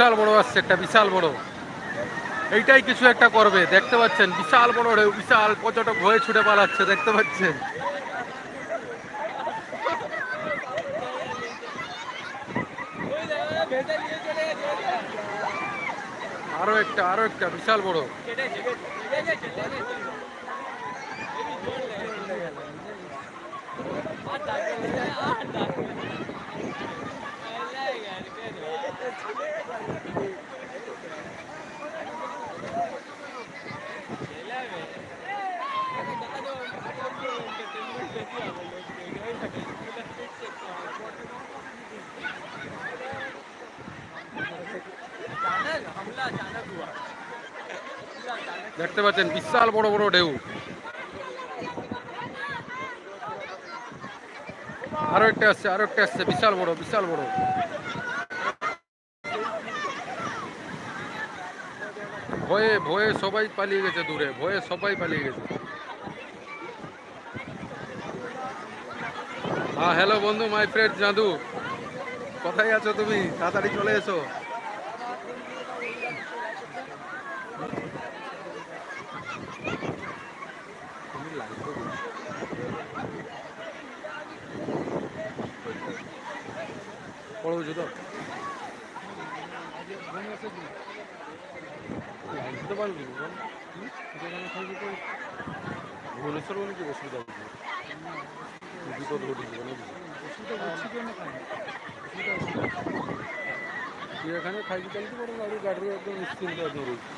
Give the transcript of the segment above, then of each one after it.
বিশাল বড় আসছে, একটা বিশাল বড়। এইটাই কিছু একটা করবে, দেখতে পাচ্ছেন? বিশাল বড় ঢেউ, বিশাল পর্যটক হয়ে ছুটে পালাচ্ছে, দেখতে পাচ্ছেন? আরও একটা আরও একটা, বিশাল বড়। দেখতে পাচ্ছেন, বিশাল বড় বড় ঢেউ। আরও একটা আসছে, আরও একটা আসছে, বিশাল বড় বিশাল বড়। ভয়ে ভয়ে সবাই পালিয়ে গেছে দূরে, ভয়ে সবাই পালিয়ে গেছে। হ্যাঁ হ্যালো বন্ধু মাই ফ্রেন্ড জাদু। কোথায় আছো তুমি? তাড়াতাড়ি চলে এসো। বড় হয়েছে তো তো পারবি ভুবনেশ্বর মানে কি অসুবিধা হচ্ছে বিপদ ঘটেছে এখানে খাইতে চালিয়ে বড় গাড়ি গাড়ির একদম নিশ্চিন্ত রয়েছে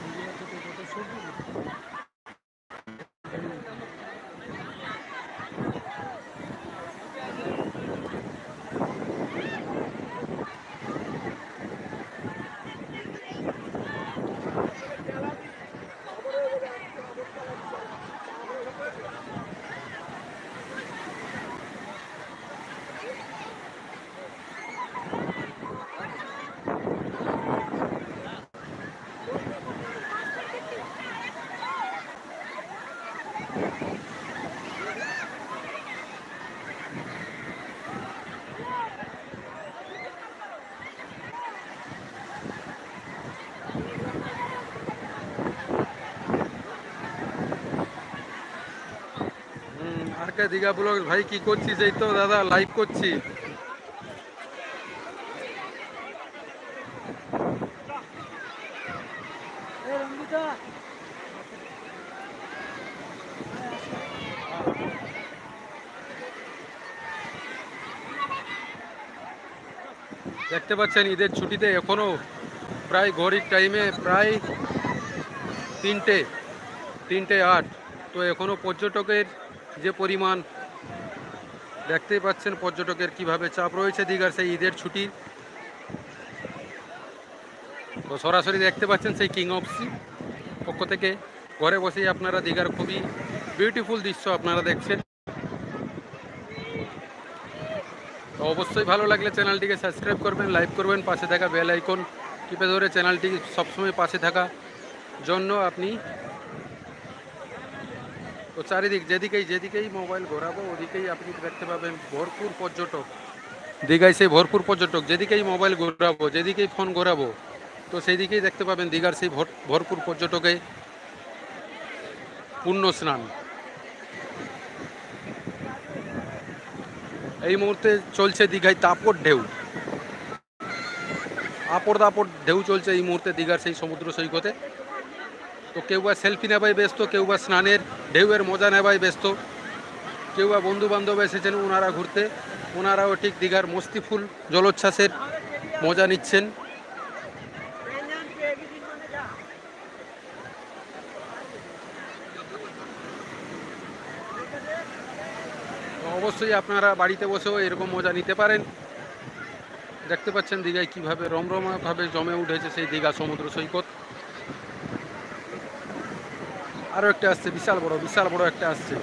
কে দীঘা ব্লগ, ভাই কি করছিস? এই তো দাদা লাইভ করছি। দেখতে পাচ্ছেন, ঈদের ছুটিতে এখনও প্রায় ঘড়ির টাইমে প্রায় তিনটে তিনটে আট। তো এখনও পর্যটকের যে পরিমাণ দেখতেই পাচ্ছেন পর্যটকের কীভাবে চাপ রয়েছে দীঘার সেই ঈদের ছুটি। তো সরাসরি দেখতে পাচ্ছেন সেই কিং অফ সি পক্ষ থেকে। ঘরে বসেই আপনারা দীঘার খুবই বিউটিফুল দৃশ্য আপনারা দেখছেন। তো অবশ্যই ভালো লাগলে চ্যানেলটিকে সাবস্ক্রাইব করবেন, লাইক করবেন, পাশে থাকা বেল আইকন টিপে ধরে চ্যানেলটি সবসময় পাশে থাকা জন্য আপনি তো চারিদিক, যেদিকেই যেদিকেই মোবাইল ঘোরাবো, ওদিকেই আপনি দেখতে পাবেন ভরপুর পর্যটক। দীঘায় সেই ভরপুর পর্যটক, যেদিকেই মোবাইল ঘোরাবো, যেদিকেই ফোন ঘোরাবো, তো সেই দিকেই দেখতে পাবেন দীঘার সেই ভর- ভরপুর পর্যটকে পূর্ণ স্নান। এই মুহূর্তে চলছে দীঘায় তাপর ঢেউ। আপর দাপর ঢেউ চলছে এই মুহূর্তে দীঘার সেই সমুদ্র সৈকতে। তো কেউ বা সেলফি নেবাই ব্যস্ত, কেউ বা স্নানের ঢেউয়ের মজা নেবাই ব্যস্ত। কেউ বা বন্ধু বান্ধব এসেছেন ওনারা ঘুরতে ওনারাও ঠিক দীঘার মস্তিফুল জলোচ্ছ্বাসের মজা নিচ্ছেন। অবশ্যই আপনারা বাড়িতে বসেও এরকম মজা নিতে পারেন। দেখতে পাচ্ছেন দীঘায় কীভাবে রমরমাভাবে জমে উঠেছে সেই দীঘা সমুদ্র সৈকত। আরও একটা আসছে বিশাল বড় বিশাল বড় একটা আসছে।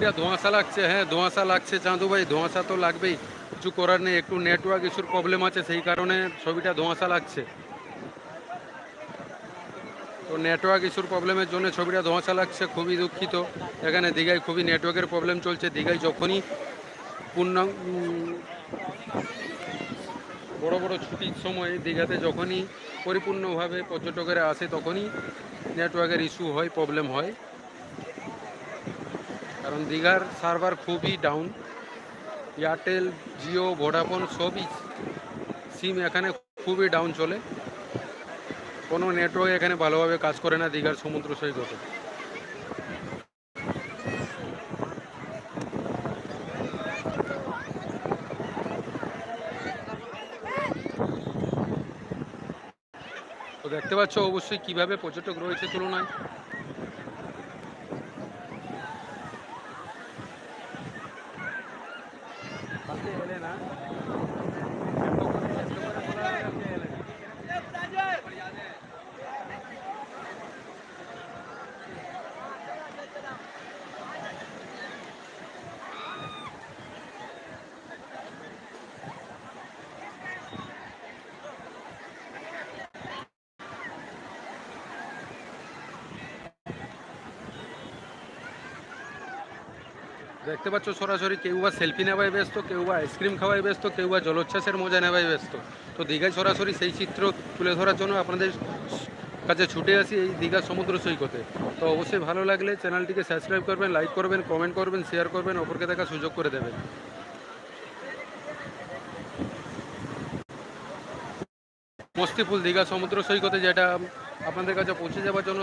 ছবিটা ধোঁয়াশা লাগছে হ্যাঁ ধোঁয়াশা লাগছে চাঁদু ভাই, ধোঁয়াশা তো লাগবেই। কিছু করার নেই, একটু নেটওয়ার্ক ইস্যুর প্রবলেম আছে, সেই কারণে ছবিটা ধোঁয়াশা লাগছে। তো নেটওয়ার্ক ইস্যুর প্রবলেমের জন্য ছবিটা ধোঁয়াশা লাগছে, খুবই দুঃখিত। এখানে দীঘায় খুবই নেটওয়ার্কের প্রবলেম চলছে, দীঘায় যখনই পূর্ণ বড় বড় ছুটির সময় দীঘাতে যখনই পরিপূর্ণভাবে পর্যটকেরা আসে, তখনই নেটওয়ার্কের ইস্যু হয় প্রবলেম হয়। কারণ দীঘার সার্ভার খুবই ডাউন এয়ারটেল জিও ভোডাফোন সবই সিম এখানে খুবই ডাউন চলে। কোনো নেটওয়ার্ক এখানে ভালোভাবে কাজ করে না দীঘার সমুদ্র সৈকতে। দেখতে পাচ্ছ অবশ্যই কীভাবে পর্যটক রয়েছে তুলনায়। Helena. দেখতে পাচ্ছ সরাসরি, কেউ বা সেলফি নেওয়ায় ব্যস্ত, কেউ বা আইসক্রিম খাওয়ায় ব্যস্ত, কেউ বা জলোচ্ছ্বাসের মজা নেওয়ায় ব্যস্ত। তো দীঘায় সরাসরি সেই চিত্র তুলে ধরার জন্য আপনাদের কাছে ছুটে আসি এই দীঘা সমুদ্র সৈকতে। তো অবশ্যই ভালো লাগলে চ্যানেলটিকে সাবস্ক্রাইব করবেন লাইক করবেন কমেন্ট করবেন শেয়ার করবেন, অপরকে দেখার সুযোগ করে দেবেন। মস্তিপুল দীঘা সমুদ্র সৈকতে যেটা আপনাদের কাছে পৌঁছে যাওয়ার জন্য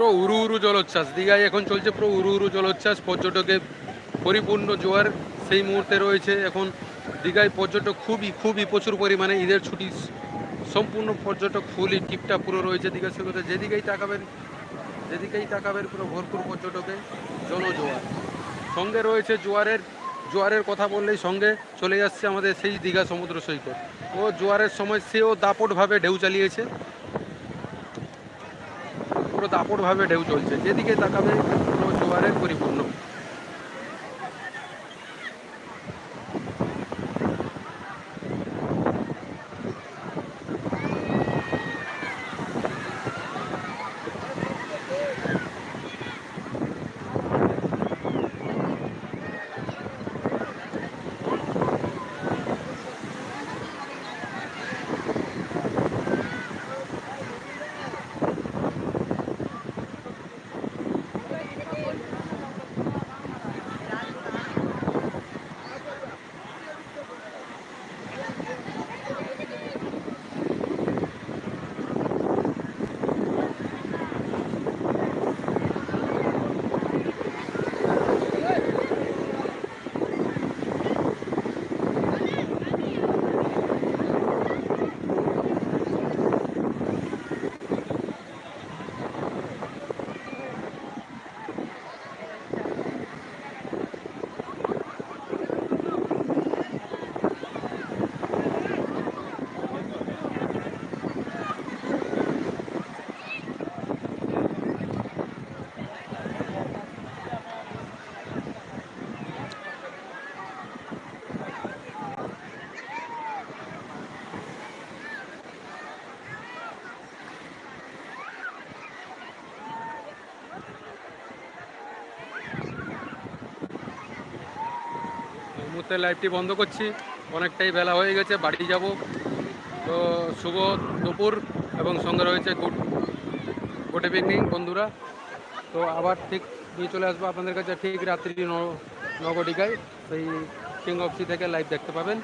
পুরো উরু উরু জলোচ্ছ্বাস। দীঘায় এখন চলছে পুরো উরু উরু জলোচ্ছ্বাস। পর্যটকে পরিপূর্ণ জোয়ার সেই মুহূর্তে রয়েছে। এখন দীঘায় পর্যটক খুবই খুবই প্রচুর পরিমাণে ঈদের ছুটি। সম্পূর্ণ পর্যটক ফুলই টিপটা পুরো রয়েছে দীঘা সেগুলোতে যেদিকেই তাকাবেন যেদিকেই তাকাবেন পুরো ভরপুর পর্যটকে জনজোয়ার। সঙ্গে রয়েছে জোয়ারের জোয়ারের কথা বললেই সঙ্গে চলে যাচ্ছে আমাদের সেই দীঘা সমুদ্র সৈকত। ও জোয়ারের সময় সেও দাপটভাবে ঢেউ চালিয়েছে। পুরো দাপড়ভাবে ঢেউ চলছে। যেদিকে তাকাবে পুরো জোয়ারের পরিপূর্ণ। মুহূর্তে লাইভটি বন্ধ করছি। অনেকটাই বেলা হয়ে গেছে, বাড়ি যাব। তো শুভ দুপুর এবং সঙ্গে রয়েছে, গুড গুড ইভিনিং বন্ধুরা। তো আবার ঠিক নিয়ে চলে আসব আপনাদের কাছে, ঠিক রাত্রি ন নগটিকায় সেই কিং অফ সি থেকে লাইভ দেখতে পাবেন।